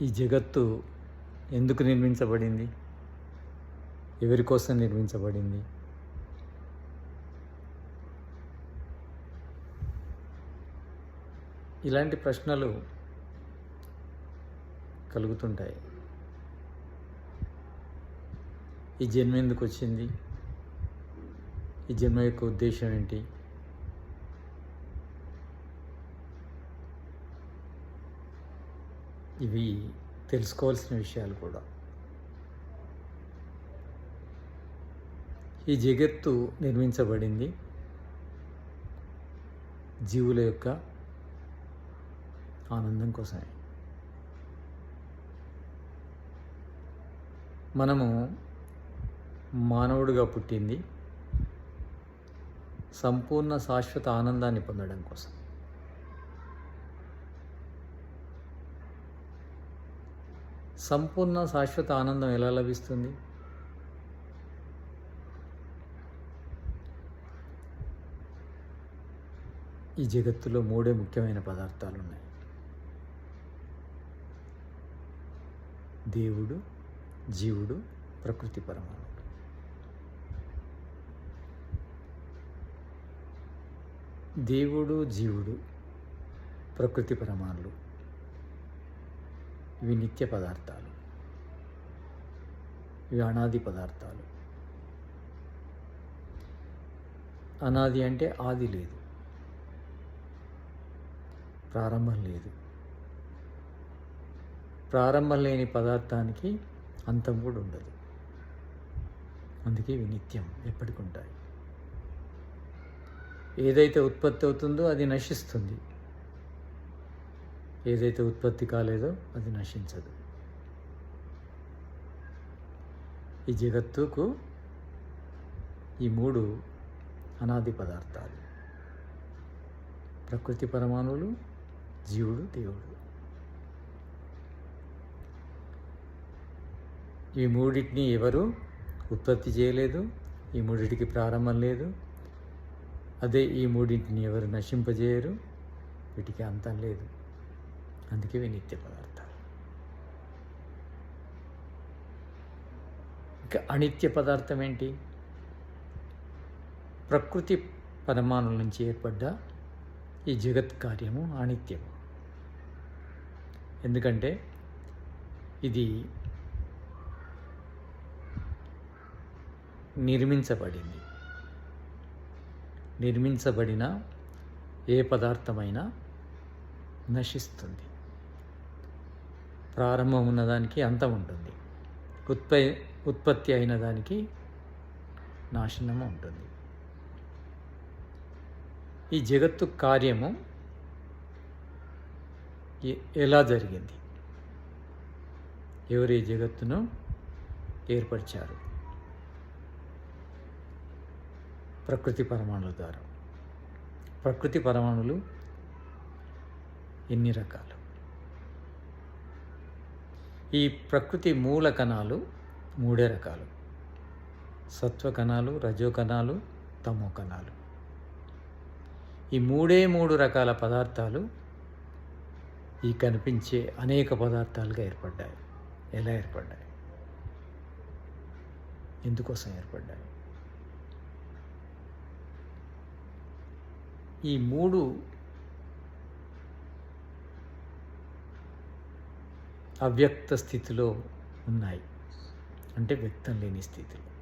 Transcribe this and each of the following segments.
ఈ జగత్తు ఎందుకు నిర్మించబడింది? ఎవరి కోసం నిర్మించబడింది? ఇలాంటి ప్రశ్నలు కలుగుతుంటాయి. ఈ జన్మ ఎందుకు వచ్చింది? ఈ జన్మ యొక్క ఉద్దేశం ఏంటి? ఇవి తెలుసుకోవాల్సిన విషయాలు కూడా. ఈ జగత్తు నిర్మించబడింది జీవుల యొక్క ఆనందం కోసమే. మనము మానవుడిగా పుట్టింది సంపూర్ణ శాశ్వత ఆనందాన్ని పొందడం కోసం. సంపూర్ణ శాశ్వత ఆనందం ఎలా లభిస్తుంది? ఈ జగత్తులో మూడే ముఖ్యమైన పదార్థాలు ఉన్నాయి దేవుడు జీవుడు ప్రకృతి పరమాణుడు దేవుడు జీవుడు ప్రకృతి పరమాణులు ఇవి నిత్య పదార్థాలు. ఇవి అనాది పదార్థాలు. అనాది అంటే ఆది లేదు. ప్రారంభం లేదు. ప్రారంభం లేని పదార్థానికి అంతం కూడా ఉండదు. అందుకే ఇవి నిత్యం ఎప్పటికుంటాయి ఏదైతే ఉత్పత్తి అవుతుందో అది నశిస్తుంది. ఏదైతే ఉత్పత్తి కాలేదో అది నశించదు. ఈ జగత్తుకు ఈ మూడు అనాది పదార్థాలు. ప్రకృతి పరమాణువులు జీవుడు దేవుడు. ఈ మూడింటిని ఎవరు ఉత్పత్తి చేయలేదు ఈ మూడింటికి ప్రారంభం లేదు అదే ఈ మూడింటిని ఎవరు నశింపజేయరు వీటికి అంతం లేదు. అందుకే ఇవి నిత్య పదార్థాలు. ఇంకా అనిత్య పదార్థం ఏంటి? ప్రకృతి పరమాణుల నుంచి ఏర్పడ్డ ఈ జగత్ కార్యము అనిత్యము. ఎందుకంటే ఇది నిర్మించబడింది. నిర్మించబడిన ఏ పదార్థమైనా నశిస్తుంది. ప్రారంభం ఉన్నదానికి అంతం ఉంటుంది. ఉత్ప ఉత్పత్తి అయిన దానికి నాశనం ఉంటుంది. ఈ జగత్తు కార్యము ఎ- ఎలా జరిగింది? ఎవరు ఈ జగత్తును ఏర్పరిచారు? ప్రకృతి పరమాణుల ద్వారా. ప్రకృతి పరమాణులు ఎన్ని రకాలు? ఈ ప్రకృతి మూల కణాలు మూడే రకాలు. సత్వ కణాలు రజో కణాలు తమో కణాలు. ఈ మూడే మూడు రకాల పదార్థాలు ఈ కనిపించే అనేక పదార్థాలుగా ఏర్పడ్డాయి. ఎలా ఏర్పడ్డాయి? ఎందుకోసం ఏర్పడ్డాయి? ఈ మూడు అవ్యక్త స్థితిలో ఉన్నాయి. అంటే వ్యక్తం లేని స్థితిలో.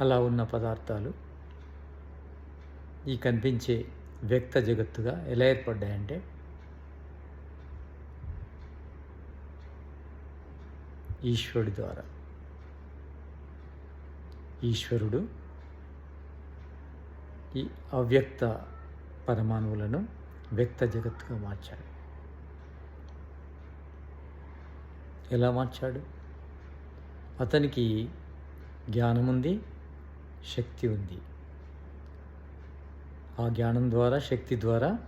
అలా ఉన్న పదార్థాలు ఈ కనిపించే వ్యక్త జగత్తుగా ఎలా ఏర్పడ్డాయంటే ఈశ్వరుడి ద్వారా. ఈశ్వరుడు ఈ అవ్యక్త పరమాణువులను వ్యక్త జగత్తుగా మార్చాడు. ఎలా మార్చాడు? అతనికి జ్ఞానం ఉంది శక్తి ఉంది. ఆ జ్ఞానం ద్వారా శక్తి ద్వారా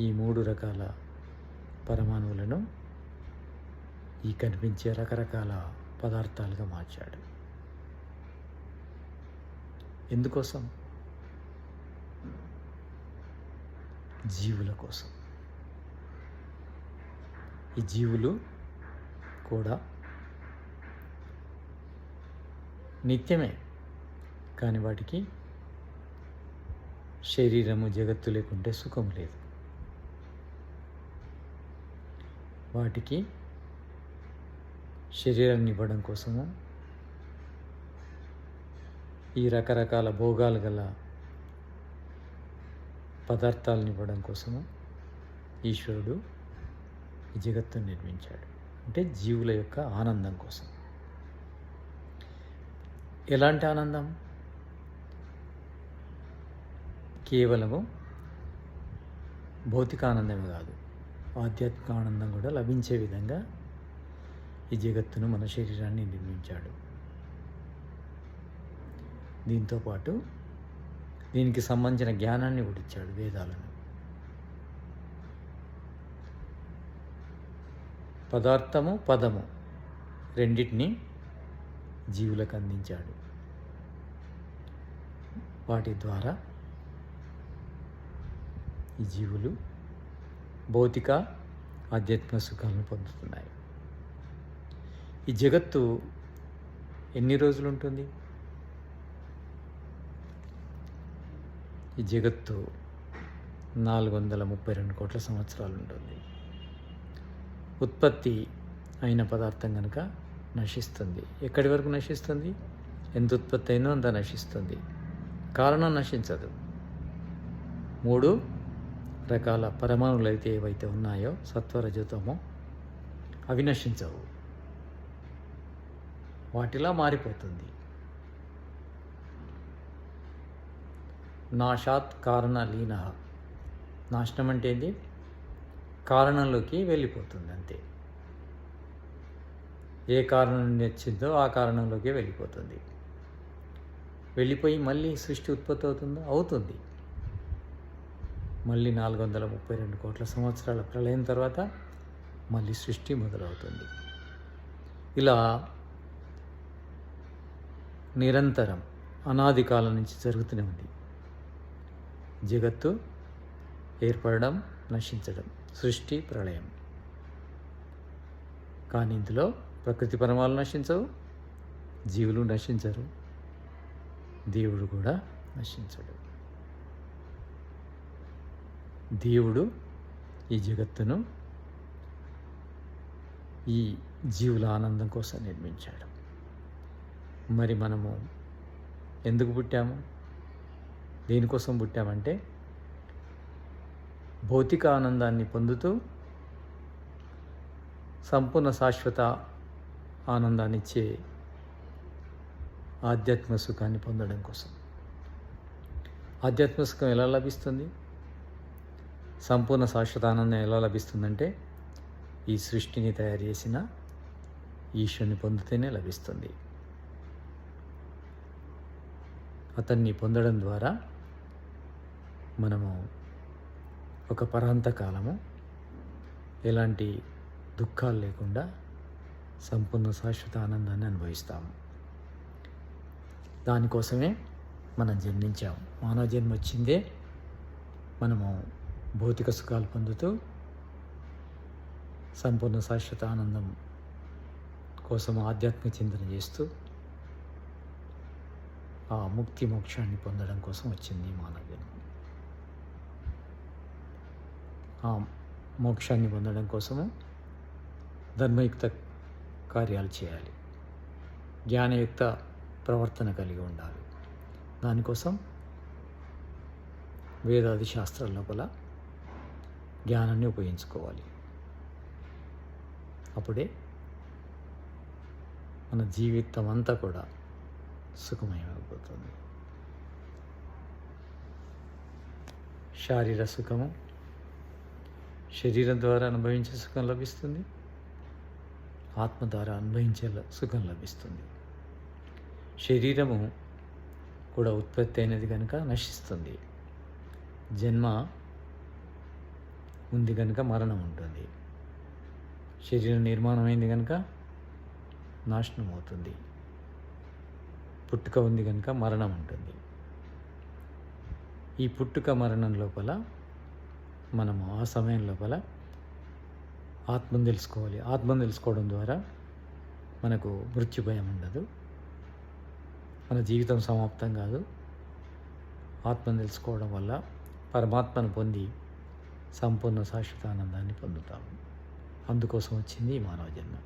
ఈ మూడు రకాల పరమాణువులను ఈ కనిపించే రకరకాల పదార్థాలుగా మార్చాడు. ఎందుకోసం? జీవుల కోసం. ఈ జీవులు కూడా నిత్యమే కానీ వాటికి శరీరము జగత్తు లేకుంటే సుఖం లేదు. వాటికి శరీరాన్ని ఇవ్వడం కోసము ఈ రకరకాల భోగాలు గల పదార్థాలను ఇవ్వడం కోసము ఈశ్వరుడు ఈ జగత్తును నిర్మించాడు. అంటే జీవుల యొక్క ఆనందం కోసం. ఎలాంటి ఆనందం? కేవలము భౌతిక ఆనందమే కాదు ఆధ్యాత్మిక ఆనందం కూడా లభించే విధంగా ఈ జగత్తును మన శరీరాన్ని నిర్మించాడు. దీంతోపాటు దీనికి సంబంధించిన జ్ఞానాన్ని కూడా ఇచ్చాడు వేదాలను. పదార్థము పదము. రెండింటిని జీవులకు అందించాడు. వాటి ద్వారా ఈ జీవులు భౌతిక ఆధ్యాత్మిక సుఖాలను పొందుతున్నాయి. ఈ జగత్తు ఎన్ని రోజులు ఉంటుంది ఈ జగత్తు నాలుగు వందల ముప్పై రెండు కోట్ల సంవత్సరాలు ఉంటుంది ఉత్పత్తి అయిన పదార్థం కనుక నశిస్తుంది. ఎక్కడి వరకు నశిస్తుంది? ఎంత ఉత్పత్తి అయినా అంత నశిస్తుంది. కారణం నశించదు. మూడు రకాల పరమాణువులు అయితే ఏవైతే ఉన్నాయో సత్వరజతమో అవి నశించవు. వాటిలా మారిపోతుంది. నాశాత్ కారణ లీన నాశనం అంటే ఏంటి? కారణంలోకి వెళ్ళిపోతుంది అంతే. ఏ కారణం నచ్చిందో వచ్చిందో ఆ కారణంలోకి వెళ్ళిపోతుంది. వెళ్ళిపోయి మళ్ళీ సృష్టి ఉత్పత్తి అవుతుందో అవుతుంది. మళ్ళీ నాలుగు వందల ముప్పై రెండు కోట్ల సంవత్సరాల ప్రళయం తర్వాత మళ్ళీ సృష్టి మొదలవుతుంది. ఇలా నిరంతరం అనాది కాలం నుంచి జరుగుతూనే ఉంది. జగత్తు ఏర్పడడం నశించడం. సృష్టి ప్రళయం. కానీ ఇందులో ప్రకృతి పరమాలు నశించవు జీవులు నశించరు దేవుడు కూడా నశించడు. దేవుడు ఈ జగత్తును ఈ జీవుల ఆనందం కోసం నిర్మించాడు. మరి మనము ఎందుకు పుట్టాము? దేనికోసం పుట్టామంటే భౌతిక ఆనందాన్ని పొందుతూ సంపూర్ణ శాశ్వత ఆనందాన్నిచ్చే ఆధ్యాత్మ సుఖాన్ని పొందడం కోసం. ఆధ్యాత్మ సుఖం ఎలా లభిస్తుంది? సంపూర్ణ శాశ్వత ఆనందం ఎలా లభిస్తుందంటే ఈ సృష్టిని తయారు చేసిన ఈశ్వరుని పొందితేనే లభిస్తుంది. అతన్ని పొందడం ద్వారా మనము ఒక పరాంతకాలము. ఎలాంటి దుఃఖాలు లేకుండా సంపూర్ణ శాశ్వత ఆనందాన్ని అనుభవిస్తాము. దానికోసమే మనం జన్మించాము. మానవ జన్మ వచ్చిందే మనము భౌతిక సుఖాలు పొందుతూ సంపూర్ణ శాశ్వత ఆనందం కోసం ఆధ్యాత్మిక చింతన చేస్తూ ఆ ముక్తి మోక్షాన్ని పొందడం కోసం వచ్చింది మానవ జన్మ. మోక్షాన్ని పొందడం కోసము ధర్మయుక్త కార్యాలు చేయాలి. జ్ఞానయుక్త ప్రవర్తన కలిగి ఉండాలి. దానికోసం వేదాది శాస్త్రాల లోపల జ్ఞానాన్ని ఉపయోగించుకోవాలి. అప్పుడే మన జీవితం అంతా కూడా సుఖమయమైపోతుంది. శారీర సుఖము శరీరం ద్వారా అనుభవించే సుఖం లభిస్తుంది. ఆత్మ ద్వారా అనుభవించే ల- సుఖం లభిస్తుంది. శరీరము కూడా ఉత్పత్తి అయినది కనుక నశిస్తుంది. జన్మ ఉంది కనుక మరణం ఉంటుంది. శరీరం నిర్మాణం అయింది కనుక నాశనం అవుతుంది. పుట్టుక ఉంది కనుక మరణం ఉంటుంది. ఈ పుట్టుక మరణం లోపల మనము ఆ సమయం లోపల ఆత్మను తెలుసుకోవాలి. ఆత్మను తెలుసుకోవడం ద్వారా మనకు మృత్యు భయం ఉండదు. మన జీవితం సమాప్తం కాదు. ఆత్మను తెలుసుకోవడం వల్ల పరమాత్మను పొంది సంపూర్ణ శాశ్వత ఆనందాన్ని పొందుతాము. అందుకోసం వచ్చింది ఈ మానవ జన్మ.